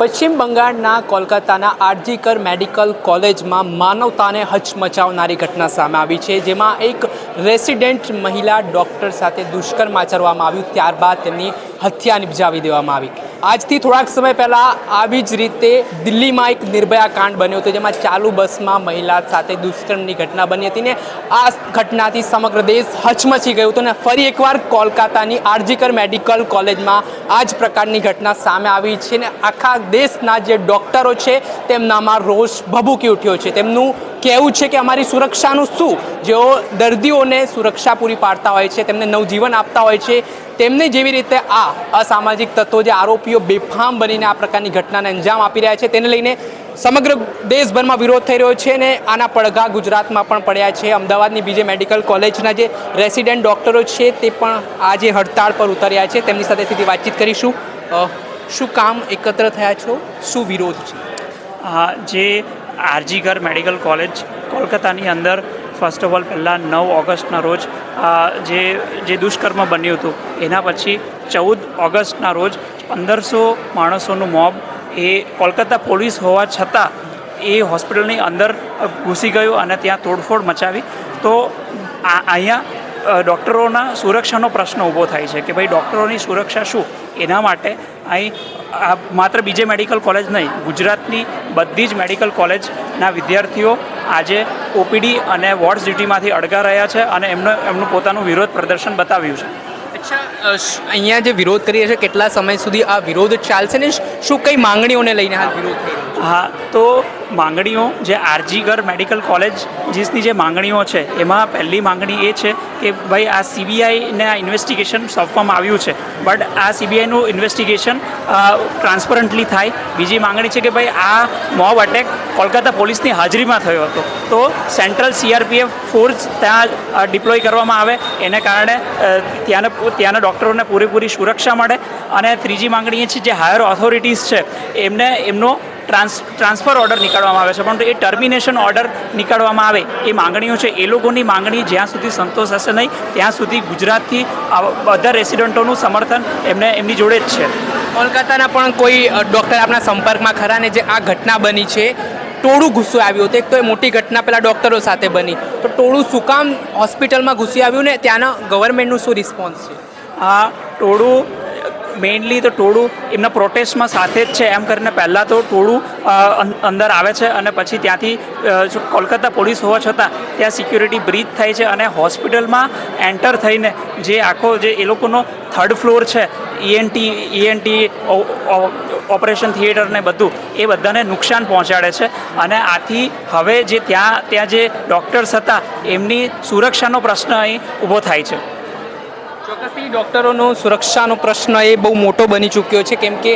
પશ્ચિમ બંગાળના કોલકાતાના આરજીકર મેડિકલ કોલેજમાં માનવતાને હચમચાવનારી ઘટના સામે આવી છે, જેમાં એક રેસિડેન્ટ મહિલા ડૉક્ટર સાથે દુષ્કર્મ આચરવામાં આવ્યું, ત્યારબાદ તેમની હત્યા નિપજાવી દેવામાં આવી. આજથી થોડાક સમય પહેલાં આવી જ રીતે દિલ્હીમાં એક નિર્ભયા કાંડ બન્યો હતો, જેમાં ચાલુ બસમાં મહિલા સાથે દુષ્કર્મની ઘટના બની હતી ને આ ઘટનાથી સમગ્ર દેશ હચમચી ગયું હતું ને ફરી એકવાર કોલકાતાની આરજીકર મેડિકલ કોલેજમાં આ જ પ્રકારની ઘટના સામે આવી છે ને આખા દેશના જે ડૉક્ટરો છે, તેમનામાં રોષ ભભૂકી ઉઠ્યો છે. તેમનું કહેવું છે કે અમારી સુરક્ષાનું શું? જેઓ દર્દીઓને સુરક્ષા પૂરી પાડતા હોય છે, તેમને નવજીવન આપતા હોય છે, તેમને જેવી રીતે આ અસામાજિક તત્વો જે આરોપીઓ બેફામ બનીને આ પ્રકારની ઘટનાને અંજામ આપી રહ્યા છે, તેને લઈને સમગ્ર દેશભરમાં વિરોધ થઈ રહ્યો છે અને આના પડઘા ગુજરાતમાં પણ પડ્યા છે. અમદાવાદની બીજે મેડિકલ કોલેજના જે રેસિડેન્ટ ડૉક્ટરો છે, તે પણ આજે હડતાળ પર ઉતર્યા છે. તેમની સાથે સીધી વાતચીત કરીશું. શું કામ એકત્ર થયા છો? શું વિરોધ છે? હા, જે આરજીગર મેડિકલ કોલેજ કોલકાતાની અંદર. ફર્સ્ટ ઓફ ઓલ પહેલાં નવ ઓગસ્ટના રોજ જે જે દુષ્કર્મ બન્યું હતું, એના પછી ચૌદ ઓગસ્ટના રોજ પંદરસો માણસોનું મોબ એ કોલકાતા પોલીસ હોવા છતાં એ હોસ્પિટલની અંદર ઘૂસી ગયું અને ત્યાં તોડફોડ મચાવી. તો આ, અહીંયા ડૉક્ટરોના સુરક્ષાનો પ્રશ્ન ઊભો થાય છે કે ભાઈ ડૉક્ટરોની સુરક્ષા શું? એના માટે અહીં માત્ર બીજે મેડિકલ કોલેજ નહીં, ગુજરાતની બધી જ મેડિકલ કોલેજના વિદ્યાર્થીઓ આજે ઓપીડી અને વોર્ડ્સ ડ્યુટીમાંથી અડગા રહ્યા છે અને એમનો એમનું પોતાનું વિરોધ પ્રદર્શન બતાવ્યું છે. અચ્છા અહીંયા જે વિરોધ કરી રહ્યા છે કેટલા સમય સુધી આ વિરોધ ચાલશે ને? શું કઈ માંગણીઓને લઈને હાલ વિરોધ હા તો માંગણીઓ જે આરજીગર મેડિકલ કોલેજ જીસની જે માંગણીઓ છે, એમાં પહેલી માંગણી એ છે કે ભાઈ આ સીબીઆઈને આ ઇન્વેસ્ટિગેશન સોંપવામાં આવ્યું છે. બટ આ સીબીઆઈનું ઇન્વેસ્ટિગેશન ટ્રાન્સપરન્ટલી થાય. બીજી માંગણી છે કે ભાઈ આ મોબ અટેક કોલકાતા પોલીસની હાજરીમાં થયો હતો. તો સેન્ટ્રલ સીઆરપીએફ ફોર્સ ત્યાં ડિપ્લોય કરવામાં આવે. એને કારણે ત્યાંના ત્યાંના ડૉક્ટરોને પૂરેપૂરી સુરક્ષા મળે. અને ત્રીજી માંગણી એ છે જે હાયર ઓથોરિટીઝ છે, એમને, એમનો ટ્રાન્સ ટ્રાન્સફર ઓર્ડર નીકાળવામાં આવે છે પરંતુ એ ટર્મિનેશન ઓર્ડર નીકાળવામાં આવે એ માંગણીઓ છે. એ લોકોની માંગણી જ્યાં સુધી સંતોષ હશે નહીં ત્યાં સુધી ગુજરાતથી અધર બધા રેસિડન્ટોનું સમર્થન એમને એમની જોડે જ છે. કોલકાતાના પણ કોઈ ડૉક્ટર આપણા સંપર્કમાં ખરા ને જે આ ઘટના બની છે ટોળું ઘૂસ્યું આવ્યું હતું. એક તો એ મોટી ઘટના પેલા ડૉક્ટરો સાથે બની. તો ટોળું શું કામ હોસ્પિટલમાં ઘૂસી આવ્યું ને ત્યાંના ગવર્મેન્ટનું શું રિસ્પોન્સ છે? આ ટોળું મેઇનલી તો ટોળું એમના પ્રોટેસ્ટમાં સાથે જ છે. એમ કરીને પહેલાં તો ટોળું અંદર આવે છે અને પછી ત્યાંથી કોલકાતા પોલીસ હોવા છતાં ત્યાં સિક્યુરિટી બ્રીચ થાય છે અને હોસ્પિટલમાં એન્ટર થઈને જે આખો જે એ લોકોનો થર્ડ ફ્લોર છે ઈએનટી ઈએનટી ઓપરેશન થિયેટર ને બધું, એ બધાને નુકસાન પહોંચાડે છે. અને આથી હવે જે ત્યાં ત્યાં જે ડૉક્ટર્સ હતા, એમની સુરક્ષાનો પ્રશ્ન અહીં ઊભો થાય છે. ચોક્કસથી ડૉક્ટરોનો સુરક્ષાનો પ્રશ્ન એ બહુ મોટો બની ચૂક્યો છે, કેમ કે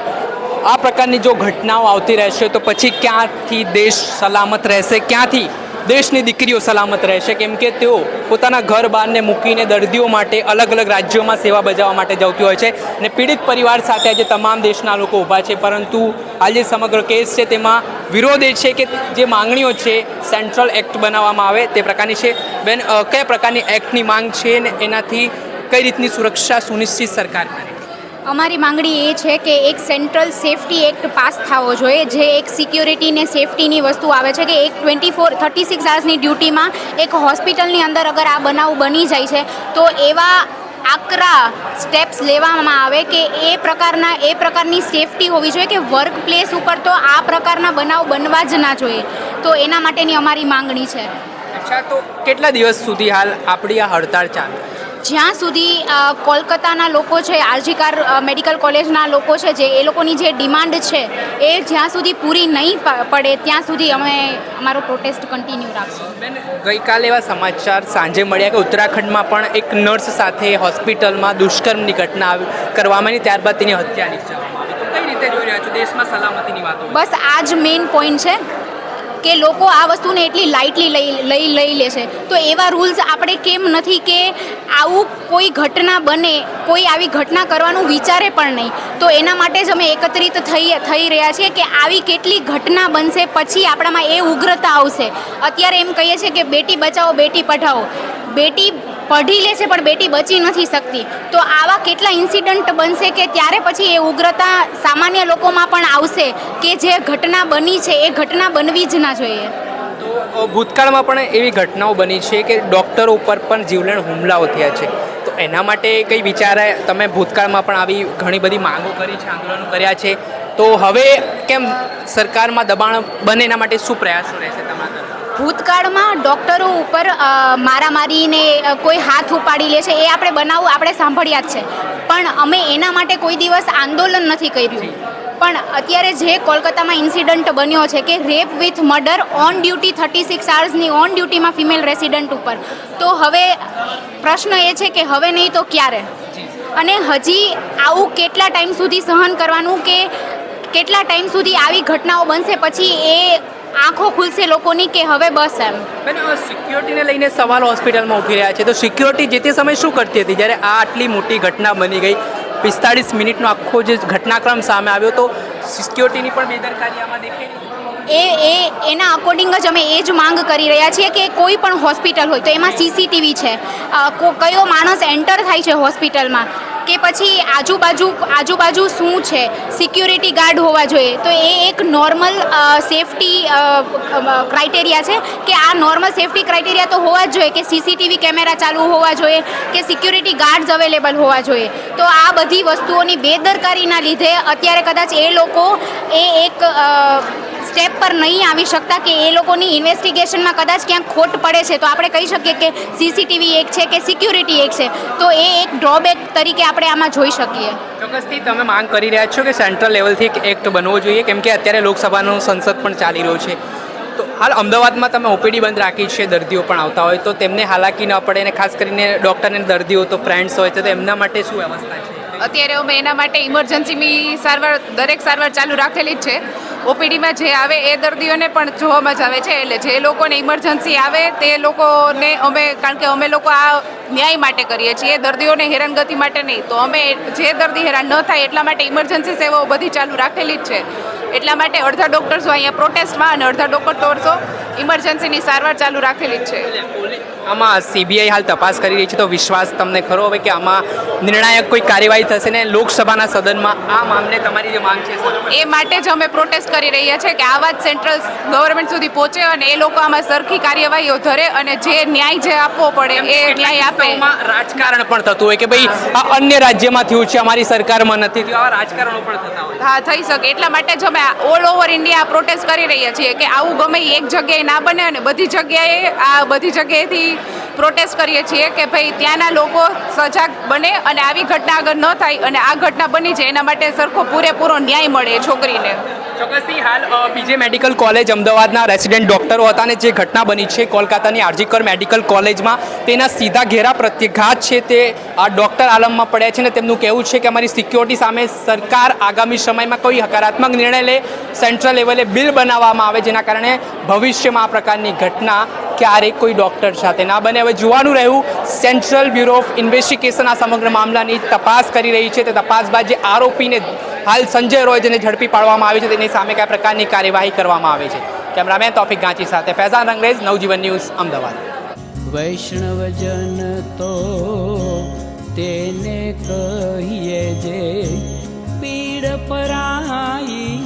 આ પ્રકારની જો ઘટનાઓ આવતી રહેશે તો પછી ક્યાંથી દેશ સલામત રહેશે, ક્યાંથી દેશની દીકરીઓ સલામત રહેશે? કેમ કે તેઓ પોતાના ઘર બહારને મૂકીને દર્દીઓ માટે અલગ અલગ રાજ્યોમાં સેવા બજાવવા માટે જતી હોય છે અને પીડિત પરિવાર સાથે આજે તમામ દેશના લોકો ઊભા છે, પરંતુ આ જે સમગ્ર કેસ છે તેમાં વિરોધ એ છે કે જે માંગણીઓ છે સેન્ટ્રલ એક્ટ બનાવવામાં આવે તે પ્રકારની છે. બેન કયા પ્રકારની એક્ટની માંગ છે ને એનાથી કઈ રીતની સુરક્ષા સુનિશ્ચિત સરકાર કરે? અમારી માંગણી એ છે કે એક સેન્ટ્રલ સેફટી એક્ટ પાસ થવો જોઈએ જે એક સિક્યોરિટી ને સેફટીની વસ્તુ આવે છે કે એક ટ્વેન્ટી ફોર થર્ટી સિક્સ આવર્સની ડ્યુટીમાં એક હોસ્પિટલની અંદર અગર આ બનાવ બની જાય છે તો એવા આકરા સ્ટેપ્સ લેવામાં આવે કે એ પ્રકારના એ પ્રકારની સેફટી હોવી જોઈએ કે વર્ક પ્લેસ ઉપર તો આ પ્રકારના બનાવ બનવા જ ના જોઈએ. તો એના માટેની અમારી માંગણી છે. અચ્છા તો કેટલા દિવસ સુધી હાલ આપણી આ હડતાળ ચાલે? જ્યાં સુધી કોલકાતાના લોકો છે આરજીકાર મેડિકલ કોલેજના લોકો છે જે એ લોકોની જે ડિમાન્ડ છે એ જ્યાં સુધી પૂરી નહીં પડે ત્યાં સુધી અમે અમારો પ્રોટેસ્ટ કન્ટિન્યુ રાખશું. બેન ગઈકાલે એવા સમાચાર સાંજે મળ્યા કે ઉત્તરાખંડમાં પણ એક નર્સ સાથે હોસ્પિટલમાં દુષ્કર્મની ઘટના કરવામાં આવી ત્યારબાદ તેની હત્યા નિપજાવવામાં આવી. તો કઈ રીતે જોઈ રહ્યા છો? દેશમાં સલામતીની વાતો બસ આ જ મેઇન પોઈન્ટ છે. કે લોકો આ વસ્તુને એટલી લાઇટલી લઈ લઈ લઈ લે છે. તો એવા રૂલ્સ આપણે કેમ નથી કે આવું કોઈ ઘટના બને, કોઈ આવી ઘટના કરવાનું વિચારે પણ નહીં. તો એના માટે જ અમે એકત્રિત થઈ થઈ રહ્યા છીએ કે આવી કેટલી ઘટના બનશે પછી આપણામાં એ ઉગ્રતા આવશે. અત્યારે એમ કહીએ છીએ કે બેટી બચાવો, બેટી પઢાવો બેટી પઢી લે છે, પણ બેટી બચી નથી શકતી. તો આવા કેટલા ઇન્સિડન્ટ બનશે કે ત્યારે પછી એ ઉગ્રતા સામાન્ય લોકોમાં પણ આવશે કે જે ઘટના બની છે, એ ઘટના બનવી જ ના જોઈએ. તો ભૂતકાળમાં પણ એવી ઘટનાઓ બની છે કે ડૉક્ટરો ઉપર પણ જીવલેણ હુમલાઓ થયા છે. તો એના માટે કંઈ વિચારે? તમે ભૂતકાળમાં પણ આવી ઘણી બધી માંગો કરી છે આંદોલનો કર્યા છે. તો હવે કેમ સરકારમાં દબાણ બને એના માટે શું પ્રયાસો રહેશે તમારા? ભૂતકાળમાં ડૉક્ટરો ઉપર મારામારીને કોઈ હાથ ઉપાડી લે છે, એ આપણે બનાવ આપણે સાંભળ્યા જ છે. પણ અમે એના માટે કોઈ દિવસ આંદોલન નથી કર્યું. પણ અત્યારે જે કોલકાતામાં ઇન્સિડન્ટ બન્યો છે કે rape with murder on duty thirty six આવર્સની on ડ્યુટીમાં ફિમેલ રેસિડન્ટ ઉપર. તો હવે પ્રશ્ન એ છે કે હવે નહીં તો ક્યારે? અને હજી આવું કેટલા ટાઈમ સુધી સહન કરવાનું કે કેટલા ટાઈમ સુધી આવી ઘટનાઓ બનશે પછી એ આંખો ખુલશે લોકોની કે હવે બસ એમ? બેન સિક્યોરિટીને લઈને સવાલ હોસ્પિટલમાં ઊભી રહ્યા છે. તો સિક્યોરિટી જે તે સમયે શું કરતી હતી? જ્યારે આ આટલી મોટી ઘટના બની ગઈ પિસ્તાળીસ મિનિટનો આખો જે ઘટનાક્રમ સામે આવ્યો તો સિક્યોરિટીની પણ બેદરકારી આમાં દેખાઈ એ એ એના અકોર્ડિંગ જ અમે એ જ માંગ કરી રહ્યા છીએ કે કોઈ પણ હોસ્પિટલ હોય તો એમાં સીસીટીવી છે. કયો માણસ એન્ટર થાય છે હોસ્પિટલમાં? કે પછી આજુબાજુ આજુબાજુ શું છે? સિક્યુરિટી ગાર્ડ હોવા જોઈએ. તો એ એક નોર્મલ સેફટી ક્રાઇટેરિયા છે કે આ નોર્મલ સેફટી ક્રાઇટેરિયા તો હોવા જ જોઈએ કે સીસીટીવી કેમેરા ચાલુ હોવા જોઈએ કે સિક્યુરિટી ગાર્ડ્સ અવેલેબલ હોવા જોઈએ. તો આ બધી વસ્તુઓની બેદરકારીના લીધે અત્યારે કદાચ એ લોકો એ એક સ્ટેપ પર નહીં આવી શકતા કે એ લોકોની ઇન્વેસ્ટિગેશનમાં કદાચ ક્યાંક ખોટ પડે છે. તો આપણે કહી શકીએ કે સીસીટીવી એક છે કે સિક્યુરિટી એક છે. તો એ એક ડ્રોબેક તરીકે આપણે આમાં જોઈ શકીએ. ચોક્કસથી તમે માંગ કરી રહ્યા છો કે સેન્ટ્રલ લેવલથી એક એક્ટ બનવો જોઈએ, કેમ કે અત્યારે લોકસભાનું સંસદ પણ ચાલી રહ્યો છે. તો હાલ અમદાવાદમાં તમે ઓપીડી બંધ રાખી છે, દર્દીઓ પણ આવતા હોય, તો તેમને હાલાકી ન પડે અને ખાસ કરીને ડૉક્ટરને દર્દીઓ, તો ફ્રેન્ડ્સ હોય, તો એમના માટે શું વ્યવસ્થા છે? અત્યારે અમે એના માટે ઇમરજન્સીની સારવાર, દરેક સારવાર ચાલુ રાખેલી જ છે. ઓપીડીમાં જે આવે એ દર્દીઓને પણ જોવામાં જ આવે છે. એટલે જે લોકોને ઇમરજન્સી આવે તે લોકોને અમે, કારણ કે અમે લોકો આ ન્યાય માટે કરીએ છીએ. દર્દીઓને હેરાનગતિ માટે નહીં. તો અમે જે દર્દી હેરાન ન થાય એટલા માટે ઇમરજન્સી સેવાઓ બધી ચાલુ રાખેલી જ છે. એટલા માટે અડધા ડૉક્ટર્સો અહીંયા પ્રોટેસ્ટમાં અને અડધા ડૉક્ટર્સો ઇમરજન્સીની સારવાર ચાલુ રાખેલી જ છે. આમાં સીબીઆઈ હાલ તપાસ કરી રહી છે તો વિશ્વાસ તમને ખરો હવે કે આમાં નિર્ણાયક કોઈ કાર્યવાહી થશે ને લોકસભાના સદનમાં આ મામલે તમારી જે માંગ છે એ માટે જ અમે પ્રોટેસ્ટ કરી રહ્યા છે કે આ વાત સેન્ટ્રલ ગવર્મેન્ટ સુધી પહોંચે અને એ લોકો આમાં સરખી કાર્યવાહીઓ ધરે અને જે ન્યાય જે આપવો પડે એ ન્યાય આપે. રાજકારણ પણ થતું હોય કે ભાઈ આ અન્ય રાજ્યમાં થયું છે અમારી સરકારમાં નથી થયું આવા રાજકારણો પણ થતા હોય. હા થઈ શકે. એટલા માટે જ અમે ઓલ ઓવર ઇન્ડિયા પ્રોટેસ્ટ કરી રહ્યા છીએ કે આવું ગમે એક જગ્યાએ ના બને અને બધી જગ્યાએ આ બધી જગ્યાએથી પ્રોટેસ્ટ કરીએ છીએ કે ભાઈ ત્યાંના લોકો સજાગ બને અને આવી ઘટના આગળ ન થાય અને આ ઘટના બની છે એના માટે સરખો પૂરેપૂરો ન્યાય મળે છોકરીને. ચોક્કસથી હાલ બીજે મેડિકલ કોલેજ અમદાવાદના રેસિડેન્ટ ડોક્ટરો હતા અને જે ઘટના બની છે કોલકાતાની આરજીકર મેડિકલ કોલેજમાં, તેના સીધા ઘેરા પ્રત્યાઘાત છે તે, આ ડૉક્ટર આલમમાં પડ્યા છે અને તેમનું કહેવું છે કે અમારી સિક્યોરિટી સામે સરકાર આગામી સમયમાં કોઈ હકારાત્મક નિર્ણય લે, સેન્ટ્રલ લેવલે બિલ બનાવવામાં આવે, જેના કારણે ભવિષ્યમાં આ પ્રકારની ઘટના ક્યારેય કોઈ ડૉક્ટર સાથે ના બને. હવે જોવાનું રહ્યું સેન્ટ્રલ બ્યુરો ઓફ ઇન્વેસ્ટિગેશન આ સમગ્ર મામલાની તપાસ કરી રહી છે. તે તપાસ બાદ જે આરોપીને હાલ સંજય રોય જેને ઝડપી પાડવામાં આવે છે, તેની સામે કયા પ્રકારની કાર્યવાહી કરવામાં આવે છે? કેમેરામેન તોફિક ગાંચી સાથે ફૈઝાન અંગ્રેજ, નવજીવન ન્યૂઝ, અમદાવાદ. વૈષ્ણવજન તો તેને કહીએ જે પીડ પરાઈ